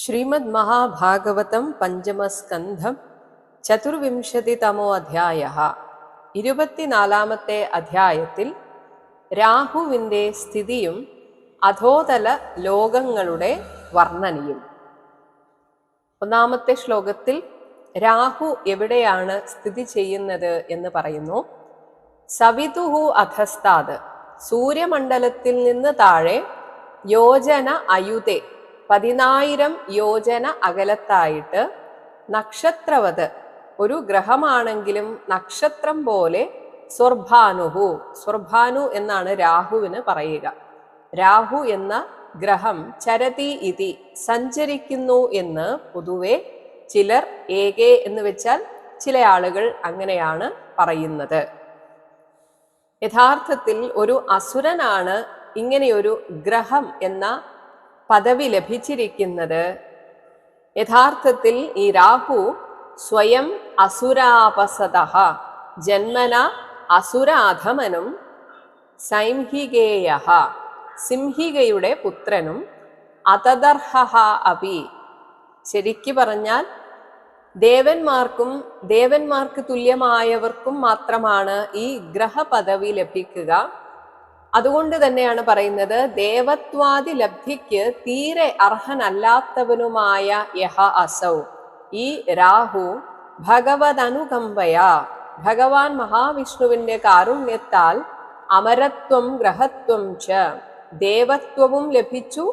ശ്രീമദ് മഹാഭാഗവതം പഞ്ചമസ്കന്ധം ചതുർവിംശതിതമോ അധ്യായ ഇരുപത്തിനാലാമത്തെ അധ്യായത്തിൽ രാഹുവിന്റെ സ്ഥിതിയും അധോതല ലോകങ്ങളുടെ വർണനയും. ഒന്നാമത്തെ ശ്ലോകത്തിൽ രാഹു എവിടെയാണ് സ്ഥിതി ചെയ്യുന്നത് എന്ന് പറയുന്നു. സവിതുഹു അധസ്താത് സൂര്യമണ്ഡലത്തിൽ നിന്ന് താഴെ യോജന അയുതെ പതിനായിരം യോജന അകലത്തായിട്ട് നക്ഷത്രവത് ഒരു ഗ്രഹമാണെങ്കിലും നക്ഷത്രം പോലെ സ്വർഭാനുഹു സ്വർഭാനു എന്നാണ് രാഹുവിന് പറയുക. രാഹു എന്ന ഗ്രഹം ചരതി ഇതി സഞ്ചരിക്കുന്നു എന്ന് പൊതുവെ ചിലർ ഏകെ എന്ന് വെച്ചാൽ ചില ആളുകൾ അങ്ങനെയാണ് പറയുന്നത്. യഥാർത്ഥത്തിൽ ഒരു അസുരനാണ് ഇങ്ങനെയൊരു ഗ്രഹം എന്ന പദവി ലഭിച്ചിരിക്കുന്നത്. യഥാർത്ഥത്തിൽ ഈ രാഹു സ്വയം അസുരാപസത ജന്മന അസുരാധമനും സൈംഹികേയ സിംഹികയുടെ പുത്രനും അതദർഹ അപി. ശരിക്കു പറഞ്ഞാൽ ദേവന്മാർക്കും ദേവന്മാർക്ക് തുല്യമായവർക്കും മാത്രമാണ് ഈ ഗ്രഹപദവി ലഭിക്കുക. അതുകൊണ്ട് തന്നെയാണ് പറയുന്നത് ദേവത്വാദി ലബ്ധിക്ക് തീരെ അർഹനല്ലാത്തവനുമായ യഹ അസൗ ഈ രാഹു ഭഗവതനുകമ്പയ ഭഗവാൻ മഹാവിഷ്ണുവിന്റെ കാരുണ്യത്താൽ അമരത്വം ഗ്രഹത്വം ച ദേവത്വവും ലഭിച്ചു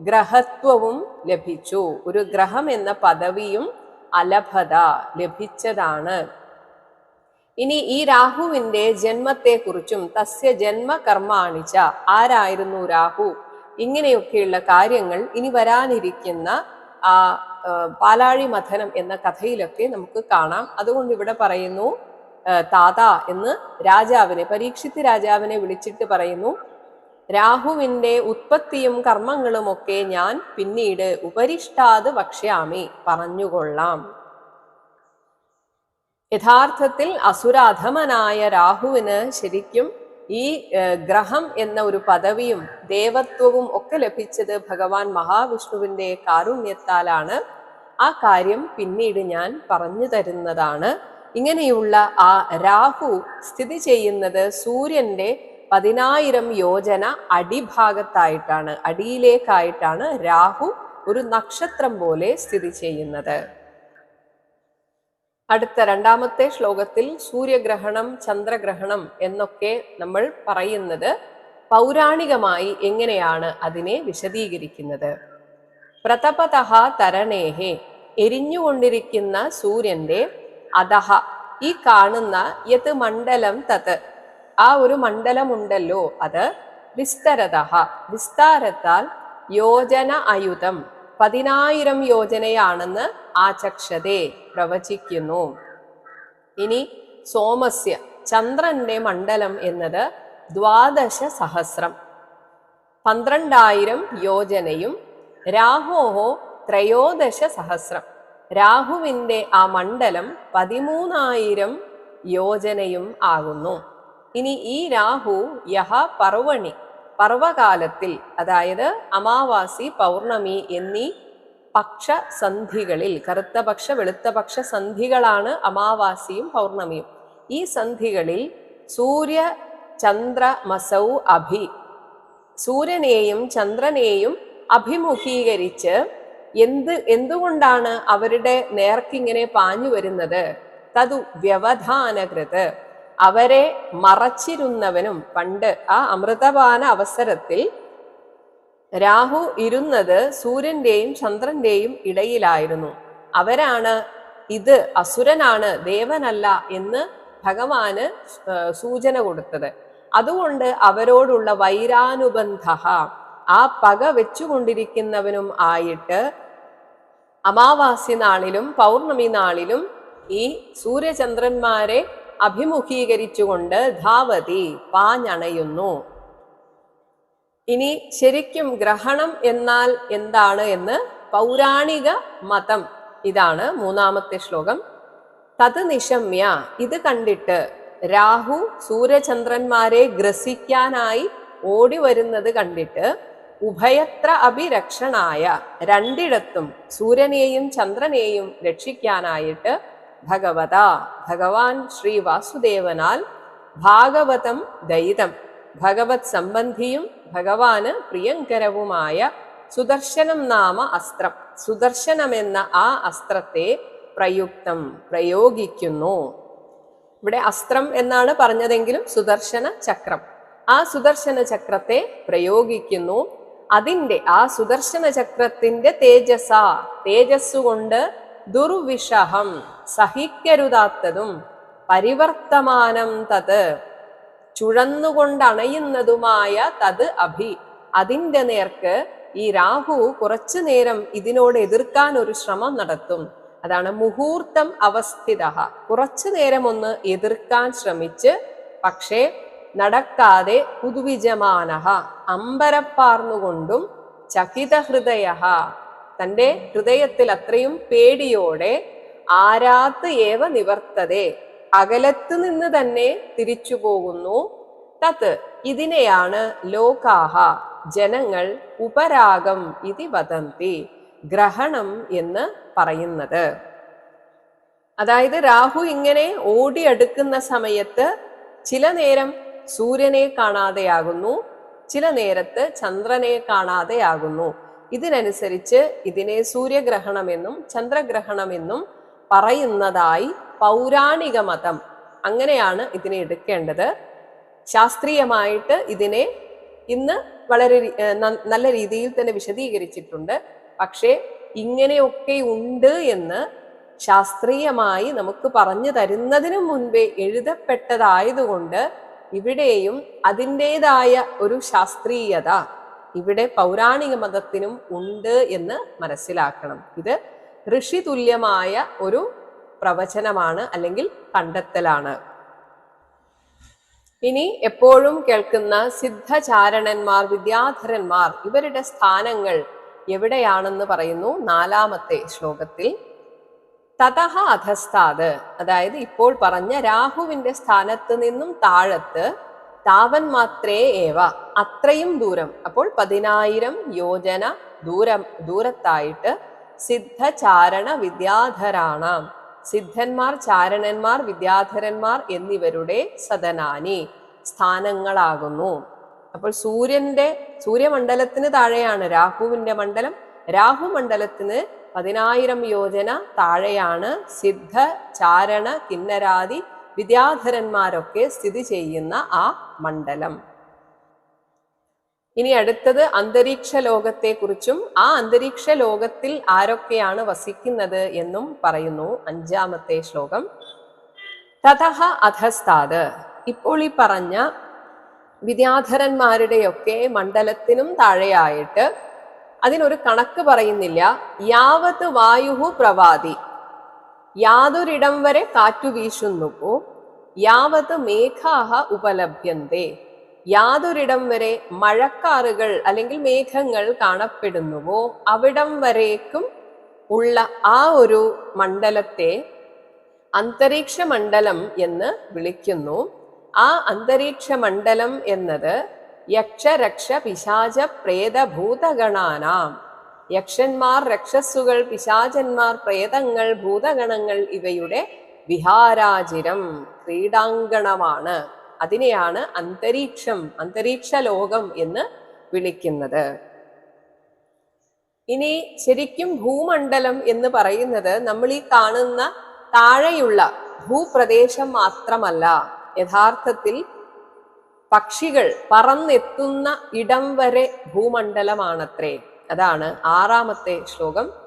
ഗ്രഹത്വവും ലഭിച്ചു. ഒരു ഗ്രഹം എന്ന പദവിയും അലഭത ലഭിച്ചതാണ്. ഇനി ഈ രാഹുവിന്റെ ജന്മത്തെക്കുറിച്ചും തസ്യ ജന്മ കർമാണിച്ച ആരായിരുന്നു രാഹു? ഇങ്ങനെയൊക്കെയുള്ള കാര്യങ്ങൾ ഇനി വരാനിരിക്കുന്ന ആ പാലാഴി മഥനം എന്ന കഥയിലൊക്കെ നമുക്ക് കാണാം. അതുകൊണ്ട് ഇവിടെ പറയുന്നു താത എന്ന് രാജാവിനെ പരീക്ഷിത് രാജാവിനെ വിളിച്ചിട്ട് പറയുന്നു രാഹുവിന്റെ ഉത്പത്തിയും കർമ്മങ്ങളും ഒക്കെ ഞാൻ പിന്നീട് ഉപരിഷ്ടാത് വക്ഷ്യാമി പറഞ്ഞുകൊള്ളാം. യഥാർത്ഥത്തിൽ അസുരാധമനായ രാഹുവിന് ശരിക്കും ഈ ഗ്രഹം എന്ന ഒരു പദവിയും ദേവത്വവും ഒക്കെ ലഭിച്ചത് ഭഗവാൻ മഹാവിഷ്ണുവിന്റെ കാരുണ്യത്താലാണ്. ആ കാര്യം പിന്നീട് ഞാൻ പറഞ്ഞു തരുന്നതാണ്. ഇങ്ങനെയുള്ള ആ രാഹു സ്ഥിതി ചെയ്യുന്നത് സൂര്യന്റെ പതിനായിരം യോജന അടിഭാഗത്തായിട്ടാണ് അടിയിലേക്കായിട്ടാണ് രാഹു ഒരു നക്ഷത്രം പോലെ സ്ഥിതി ചെയ്യുന്നത്. അടുത്ത രണ്ടാമത്തെ ശ്ലോകത്തിൽ സൂര്യഗ്രഹണം ചന്ദ്രഗ്രഹണം എന്നൊക്കെ നമ്മൾ പറയുന്നത് പൗരാണികമായി എങ്ങനെയാണ് അതിനെ വിശദീകരിക്കുന്നത്. പ്രതപതഹ തരണേഹേ എരിഞ്ഞുകൊണ്ടിരിക്കുന്ന സൂര്യന്റെ അതഹ ഈ കാണുന്ന യത് മണ്ഡലം തത് ആ ഒരു മണ്ഡലമുണ്ടല്ലോ അത് വിസ്തരത വിസ്താരത്താൽ യോജന അയുതം. പതിനായിരം യോജനയാണെന്ന് ആചക്ഷതേ പ്രവചിക്കുന്നു. ഇനി സോമസ്യ ചന്ദ്രന്റെ മണ്ഡലം എന്നത് ദ്വാദശ സഹസ്രം. പന്ത്രണ്ടായിരം യോജനയും രാഹോഹോ ത്രയോദശ സഹസ്രം. രാഹുവിന്റെ ആ മണ്ഡലം പതിമൂന്നായിരം യോജനയും ആകുന്നു. ഇനി ഈ രാഹു യഹ പർവണി പർവകാലത്തിൽ അതായത് അമാവാസി പൗർണമി എന്നീ പക്ഷസന്ധികളിൽ കറുത്ത പക്ഷ വെളുത്ത പക്ഷ സന്ധികളാണ് അമാവാസിയും പൗർണമിയും. ഈ സന്ധികളിൽ സൂര്യ ചന്ദ്ര മസൗ അഭി സൂര്യനെയും ചന്ദ്രനെയും അഭിമുഖീകരിച്ച് എന്ത് എന്തുകൊണ്ടാണ് അവരുടെ നേർക്കിങ്ങനെ പാഞ്ഞു വരുന്നത്? തതു വ്യവധാനകൃത്. അവരെ മറച്ചിരുന്നവനും പണ്ട് ആ അമൃതപാന അവസരത്തിൽ രാഹു ഇരുന്നത് സൂര്യന്റെയും ചന്ദ്രന്റെയും ഇടയിലായിരുന്നു. അവരാണ് ഇത് അസുരനാണ് ദേവനല്ല എന്ന് ഭഗവാന് സൂചന കൊടുത്തത്. അതുകൊണ്ട് അവരോടുള്ള വൈരാനുബന്ധ ആ പക വെച്ചുകൊണ്ടിരിക്കുന്നവനും ആയിട്ട് അമാവാസി നാളിലും പൗർണമി നാളിലും ഈ സൂര്യചന്ദ്രന്മാരെ അഭിമുഖീകരിച്ചുകൊണ്ട് ധാവതി പാഞ്ഞണയുന്നു. ഇനി ശരിക്കും ഗ്രഹണം എന്നാൽ എന്താണ് എന്ന് പൗരാണിക മതം ഇതാണ് മൂന്നാമത്തെ ശ്ലോകം. തത് നിശമ്യ ഇത് കണ്ടിട്ട് രാഹു സൂര്യചന്ദ്രന്മാരെ ഗ്രസിക്കാനായി ഓടി വരുന്നത് കണ്ടിട്ട് ഉഭയത്ര അഭിരക്ഷണായ രണ്ടിടത്തും സൂര്യനെയും ചന്ദ്രനെയും രക്ഷിക്കാനായിട്ട് ഭഗവത ഭഗവാൻ ശ്രീ വാസുദേവനാൽ ഭാഗവതം ദയിതം. ഭഗവത് സംബന്ധിയും ഭഗവാന് പ്രിയങ്കരവുമായ സുദർശനം നാമ അസ്ത്രം. സുദർശനമെന്ന ആ അസ്ത്രത്തെ പ്രയുക്തം പ്രയോഗിക്കുന്നു. ഇവിടെ അസ്ത്രം എന്നാണ് പറഞ്ഞതെങ്കിലും സുദർശന ചക്രം. ആ സുദർശന ചക്രത്തെ പ്രയോഗിക്കുന്നു. അതിന്റെ ആ സുദർശന ചക്രത്തിന്റെ തേജസ. തേജസ്സുകൊണ്ട് ദുർവിഷഹം. സഹിക്കരുതാത്തതും പരിവർത്തമാനം തത് ചുഴന്നുകൊണ്ടണയുന്നതുമായ തത് അഭി. അതിന്റെ നേർക്ക് ഈ രാഹു കുറച്ചു നേരം ഇതിനോട് എതിർക്കാൻ ഒരു ശ്രമം നടത്തും. അതാണ് മുഹൂർത്തം അവസ്ഥിത കുറച്ചു നേരം ഒന്ന് എതിർക്കാൻ ശ്രമിച്ച് പക്ഷേ നടക്കാതെ പുതുവിജമാനഹ അമ്പരപ്പാർന്നുകൊണ്ടും ചകിത ഹൃദയ തന്റെ ഹൃദയത്തിൽ അത്രയും പേടിയോടെ ആരാത്ത് ഏവ നിവർത്തതെ? അകലത്ത് നിന്ന് തന്നെ തിരിച്ചു പോകുന്നു. തത് ഇതിനെയാണ് ലോകാഹ ജനങ്ങൾ ഉപരാഗം ഇതി വദന്തി ഗ്രഹണം എന്ന് പറയുന്നത്. അതായത് രാഹു ഇങ്ങനെ ഓടിയെടുക്കുന്ന സമയത്ത് ചില നേരം സൂര്യനെ കാണാതെയാകുന്നു ചില നേരത്ത് ചന്ദ്രനെ കാണാതെയാകുന്നു. ഇതിനനുസരിച്ച് ഇതിനെ സൂര്യഗ്രഹണമെന്നും ചന്ദ്രഗ്രഹണമെന്നും പറയുന്നതായി പൗരാണിക മതം അങ്ങനെയാണ് ഇതിനെ എടുക്കേണ്ടത്. ശാസ്ത്രീയമായിട്ട് ഇതിനെ ഇന്ന് വളരെ നല്ല രീതിയിൽ തന്നെ വിശദീകരിച്ചിട്ടുണ്ട്. പക്ഷേ ഇങ്ങനെയൊക്കെ ഉണ്ട് എന്ന് ശാസ്ത്രീയമായി നമുക്ക് പറഞ്ഞു തരുന്നതിനു മുൻപേ എഴുതപ്പെട്ടതായതുകൊണ്ട് ഇവിടെയും അതിന്റെതായ ഒരു ശാസ്ത്രീയത ഇവിടെ പൗരാണിക മതത്തിനും ഉണ്ട് എന്ന് മനസ്സിലാക്കണം. ഇത് ഋഷി തുല്യമായ ഒരു പ്രവചനമാണ് അല്ലെങ്കിൽ കണ്ടെത്തലാണ്. ഇനി എപ്പോഴും കേൾക്കുന്ന സിദ്ധചാരണന്മാർ വിദ്യാധരന്മാർ ഇവരുടെ സ്ഥാനങ്ങൾ എവിടെയാണെന്ന് പറയുന്നു നാലാമത്തെ ശ്ലോകത്തിൽ. തതഹ അധസ്താത് അതായത് ഇപ്പോൾ പറഞ്ഞ രാഹുവിന്റെ സ്ഥാനത്ത് നിന്നും താഴത്ത് താവൻ മാത്രേ ഏവ അത്രയും ദൂരം. അപ്പോൾ പതിനായിരം യോജന ദൂരം ദൂരത്തായിട്ട് സിദ്ധചാരണ വിദ്യാധരാണാം. സിദ്ധന്മാർ ചാരണന്മാർ വിദ്യാധരന്മാർ എന്നിവരുടെ സദനാനി സ്ഥാനങ്ങളാകുന്നു. അപ്പോൾ സൂര്യന്റെ സൂര്യമണ്ഡലത്തിന് താഴെയാണ് രാഹുവിന്റെ മണ്ഡലം. രാഹു മണ്ഡലത്തിന് പതിനായിരം യോജന താഴെയാണ് സിദ്ധ ചാരണ കിന്നരാദി വിദ്യാധരന്മാരൊക്കെ സ്ഥിതി ചെയ്യുന്ന ആ മണ്ഡലം. ഇനി അടുത്തത് അന്തരീക്ഷ ലോകത്തെക്കുറിച്ചും ആ അന്തരീക്ഷ ലോകത്തിൽ ആരൊക്കെയാണ് വസിക്കുന്നത് എന്നും പറയുന്നു അഞ്ചാമത്തെ ശ്ലോകം. തതഹ അധസ്താത് ഇപ്പോൾ ഈ പറഞ്ഞ വിദ്യാധരന്മാരുടെയൊക്കെ മണ്ഡലത്തിനും താഴെയായിട്ട് അതിനൊരു കണക്ക് പറയുന്നില്ല. യാവത് വായുഹു പ്രവാതി യാതൊരിടം വരെ കാറ്റു വീശുന്നുവോ യാവത് മേഘാഹ ഉപലഭ്യന്തേ. യാതൊരിടം വരെ മഴക്കാറുകൾ അല്ലെങ്കിൽ മേഘങ്ങൾ കാണപ്പെടുന്നുവോ അവിടം വരേക്കും ഉള്ള ആ ഒരു മണ്ഡലത്തെ അന്തരീക്ഷ മണ്ഡലം എന്ന് വിളിക്കുന്നു. ആ അന്തരീക്ഷ മണ്ഡലം എന്നത് യക്ഷരക്ഷ പിശാച പ്രേത ഭൂതഗണാനാം യക്ഷന്മാർ രക്ഷസ്സുകൾ പിശാചന്മാർ പ്രേതങ്ങൾ ഭൂതഗണങ്ങൾ ഇവയുടെ വിഹാരാചിരം ക്രീഡാങ്കണമാണ്. അതിനെയാണ് അന്തരീക്ഷം അന്തരീക്ഷ ലോകം എന്ന് വിളിക്കുന്നത്. ഇനി ശരിക്കും ഭൂമണ്ഡലം എന്ന് പറയുന്നത് നമ്മൾ ഈ കാണുന്ന താഴെയുള്ള ഭൂപ്രദേശം മാത്രമല്ല. യഥാർത്ഥത്തിൽ പക്ഷികൾ പറന്നെത്തുന്ന ഇടം വരെ ഭൂമണ്ഡലമാണത്രേ. അതാണ് ആറാമത്തെ ശ്ലോകം.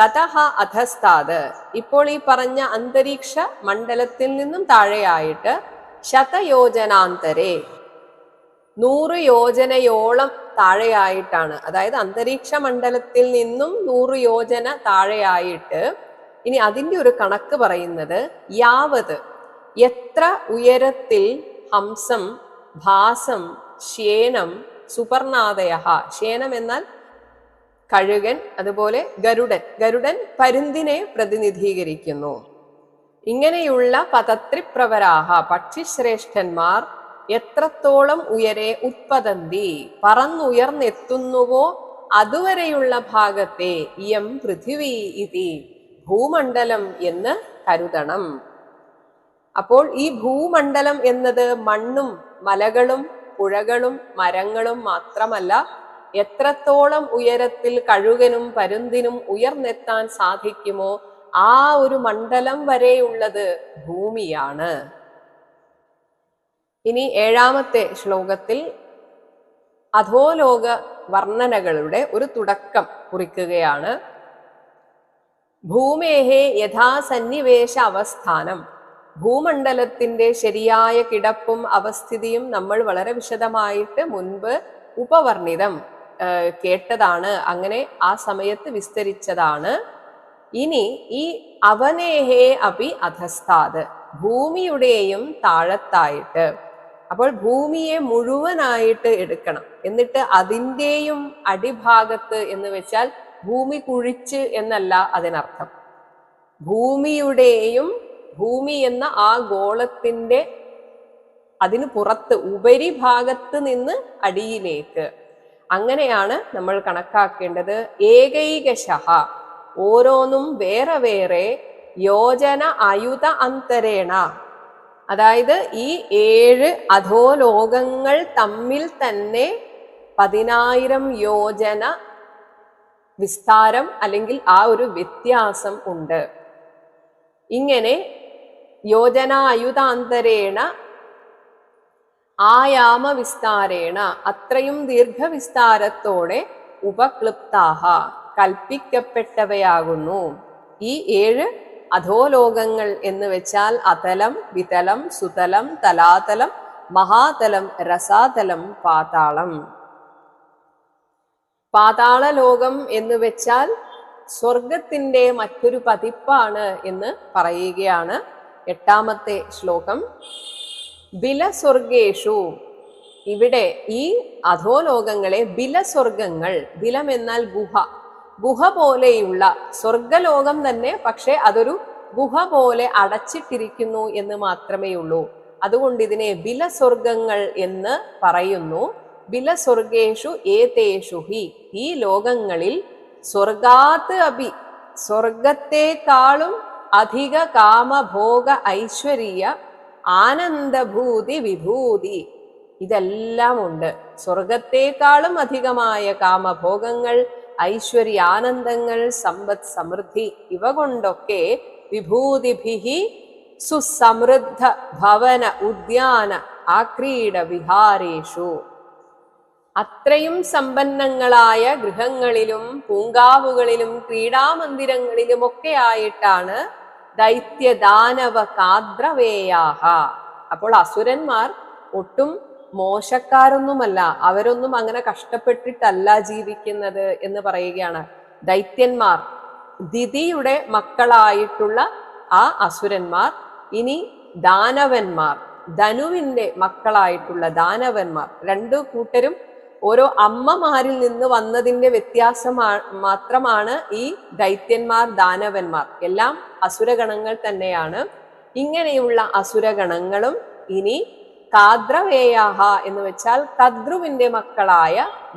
തതഹ അധസ്താത് ഇപ്പോൾ ഈ പറഞ്ഞ അന്തരീക്ഷ മണ്ഡലത്തിൽ നിന്നും താഴെയായിട്ട് ശതയോജനാന്തരെ. നൂറ് യോജനയോളം താഴെയായിട്ടാണ്. അതായത് അന്തരീക്ഷ മണ്ഡലത്തിൽ നിന്നും നൂറ് യോജന താഴെയായിട്ട് ഇനി അതിന്റെ ഒരു കണക്ക് പറയുന്നത് യാവത്. എത്ര ഉയരത്തിൽ ഹംസം ഭാസം ശേനം സുപർണാദയ ശേനം എന്നാൽ കഴുകൻ അതുപോലെ ഗരുഡൻ. ഗരുഡൻ പരുന്തിനെ പ്രതിനിധീകരിക്കുന്നു. ഇങ്ങനെയുള്ള പതത്രിപ്രവരാഹ പക്ഷിശ്രേഷ്ഠന്മാർ എത്രത്തോളം ഉയരെ ഉത്പതന്തി പറന്നുയർന്നെത്തുന്നുവോ അതുവരെയുള്ള ഭാഗത്തെ ഇയം പൃഥിവി ഇതി ഭൂമണ്ഡലം എന്ന് കരുതണം. അപ്പോൾ ഈ ഭൂമണ്ഡലം എന്നത് മണ്ണും മലകളും പുഴകളും മരങ്ങളും മാത്രമല്ല എത്രത്തോളം ഉയരത്തിൽ കഴുകനും പരുന്തിനും ഉയർന്നെത്താൻ സാധിക്കുമോ ആ ഒരു മണ്ഡലം വരെയുള്ളത് ഭൂമിയാണ്. ഇനി ഏഴാമത്തെ ശ്ലോകത്തിൽ അധോലോക വർണനകളുടെ ഒരു തുടക്കം കുറിക്കുകയാണ്. ഭൂമേഹേ യഥാസന്നിവേശ അവസ്ഥാനം. ഭൂമണ്ഡലത്തിന്റെ ശരിയായ കിടപ്പും അവസ്ഥിതിയും നമ്മൾ വളരെ വിശദമായിട്ട് മുൻപ് ഉപവർണിതം കേട്ടതാണ്. അങ്ങനെ ആ സമയത്ത് വിസ്തരിച്ചതാണ്. ഇനി ഈ അവനേഹേ അപി അധസ്ഥാത് ഭൂമിയുടെയും താഴത്തായിട്ട്. അപ്പോൾ ഭൂമിയെ മുഴുവനായിട്ട് എടുക്കണം. എന്നിട്ട് അതിന്റെയും അടിഭാഗത്ത് എന്ന് വെച്ചാൽ ഭൂമി കുഴിച്ച് എന്നല്ല അതിനർത്ഥം. ഭൂമിയുടെയും ഭൂമി എന്ന ആ ഗോളത്തിന്റെ അതിന് പുറത്ത് ഉപരിഭാഗത്ത് നിന്ന് അടിയിലേക്ക്. അങ്ങനെയാണ് നമ്മൾ കണക്കാക്കേണ്ടത്. ഏകൈകശഃ ഓരോന്നും വേറെ വേറെ യോജന അയുത അന്തരേണ. അതായത് ഈ ഏഴ് അധോലോകങ്ങൾ തമ്മിൽ തന്നെ പതിനായിരം യോജന വിസ്താരം അല്ലെങ്കിൽ ആ ഒരു വ്യത്യാസം ഉണ്ട്. ഇങ്ങനെ യോജന അയുതാന്തരേണ ആയാമ വിസ്താരേണ അത്രയും ദീർഘവിസ്താരത്തോടെ ഉപക്ലിപ്താഹ. കൽപ്പിക്കപ്പെട്ടവയാകുന്നു. ഈ ഏഴ് അധോലോകങ്ങൾ എന്ന് വെച്ചാൽ അതലം വിതലം സുതലം തലാതലം മഹാതലം രസാതലം പാതാളം. പാതാള ലോകം എന്ന് വെച്ചാൽ സ്വർഗത്തിന്റെ മറ്റൊരു പതിപ്പാണ് എന്ന് പറയുകയാണ് എട്ടാമത്തെ ശ്ലോകം. ബിലസ്വർഗേഷു ഇവിടെ ഈ അധോലോകങ്ങളെ ബിലസ്വർഗങ്ങൾ ബിലം എന്നാൽ ഗുഹ ഗുഹ പോലെയുള്ള സ്വർഗലോകം തന്നെ പക്ഷെ അതൊരു ഗുഹ പോലെ അടച്ചിട്ടിരിക്കുന്നു എന്ന് മാത്രമേ ഉള്ളൂ. അതുകൊണ്ട് ഇതിനെ ബിലസ്വർഗങ്ങൾ എന്ന് പറയുന്നു. ബിലസ്വർഗേഷു ഏതേഷു ഹി? ഈ ലോകങ്ങളിൽ സ്വർഗാത്ത് അഭി സ്വർഗത്തെക്കാളും അധിക കാമഭോഗ ഐശ്വര്യ ആനന്ദഭൂതി വിഭൂതി ഇതെല്ലാം ഉണ്ട്. സ്വർഗത്തെക്കാളും അധികമായ കാമഭോഗങ്ങൾ ഐശ്വര്യാനന്ദങ്ങൾ സമ്പദ് സമൃദ്ധി ഇവ കൊണ്ടൊക്കെ വിഭൂതിഭിഹി സുസമൃദ്ധ ഭവന ഉദ്യാന ആക്രീഡ വിഹാരേഷു. അത്രയും സമ്പന്നങ്ങളായ ഗൃഹങ്ങളിലും പൂങ്കാവുകളിലും ക്രീഡാമന്ദിരങ്ങളിലുമൊക്കെ ആയിട്ടാണ് ദൈത്യദാനവ കാദ്രവേയാഹ അപ്പോൾ അസുരന്മാർ ഒട്ടും മോശക്കാരൊന്നുമല്ല അവരൊന്നും അങ്ങനെ കഷ്ടപ്പെട്ടിട്ടല്ല ജീവിക്കുന്നത് എന്ന് പറയുകയാണ് ദൈത്യന്മാർ. ദിതിയുടെ മക്കളായിട്ടുള്ള ആ അസുരന്മാർ ഇനി ദാനവന്മാർ ധനുവിന്റെ മക്കളായിട്ടുള്ള ദാനവന്മാർ. രണ്ടു കൂട്ടരും ഓരോ അമ്മമാരിൽ നിന്ന് വന്നതിന്റെ വ്യത്യാസമാ മാത്രമാണ് ഈ ദൈത്യന്മാർ ദാനവന്മാർ. എല്ലാം അസുരഗണങ്ങൾ തന്നെയാണ്. ഇങ്ങനെയുള്ള അസുരഗണങ്ങളും ഇനി കാദ്രവേയാഹ എന്ന് വെച്ചാൽ കദ്രുവിന്റെ മക്കളായ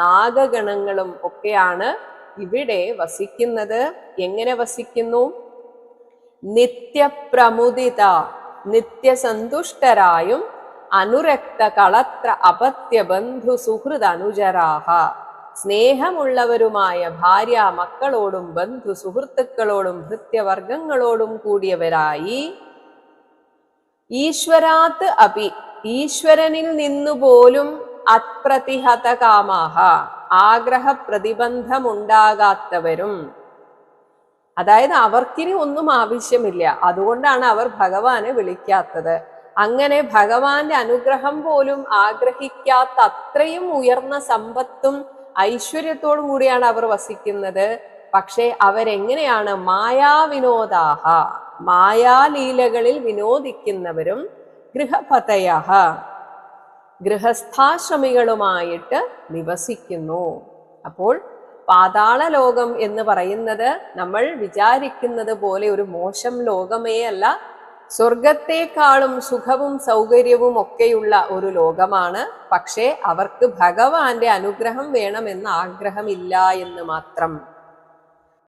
നാഗഗണങ്ങളും ഒക്കെയാണ് ഇവിടെ വസിക്കുന്നത്. എങ്ങനെ വസിക്കുന്നു? നിത്യപ്രമുദിത നിത്യസന്തുഷ്ടരായും അനുരക്ത കളത്ര അപത്യ ബന്ധു സുഹൃത് അനുജരാഹ സ്നേഹമുള്ളവരുമായ ഭാര്യ മക്കളോടും ബന്ധു സുഹൃത്തുക്കളോടും ഭൃത്യവർഗങ്ങളോടും കൂടിയവരായി. ഈശ്വരാത്ത് അപി ഈശ്വരനിൽ നിന്നുപോലും അപ്രതിഹതകാമാഹ ആഗ്രഹ പ്രതിബന്ധമുണ്ടാകാത്തവരും അതായത് അവർക്കിനി ഒന്നും ആവശ്യമില്ല. അതുകൊണ്ടാണ് അവർ ഭഗവാനെ വിളിക്കാത്തത്. അങ്ങനെ ഭഗവാന്റെ അനുഗ്രഹം പോലും ആഗ്രഹിക്കാത്ത അത്രയും ഉയർന്ന സമ്പത്തും ഐശ്വര്യത്തോടും കൂടിയാണ് അവർ വസിക്കുന്നത്. പക്ഷേ അവരെങ്ങനെയാണ്? മായാവിനോദാഹ മായാലീലകളിൽ വിനോദിക്കുന്നവരും ഗൃഹപതയഹ. ഗൃഹസ്ഥാശ്രമികളുമായിട്ട് നിവസിക്കുന്നു. അപ്പോൾ പാതാള ലോകം എന്ന് പറയുന്നത് നമ്മൾ വിചാരിക്കുന്നത് പോലെ ഒരു മോശം ലോകമേ അല്ല. സ്വർഗത്തെക്കാളും സുഖവും സൗകര്യവും ഒക്കെയുള്ള ഒരു ലോകമാണ്. പക്ഷേ അവർക്ക് ഭഗവാന്റെ അനുഗ്രഹം വേണമെന്ന് ആഗ്രഹമില്ല എന്ന് മാത്രം.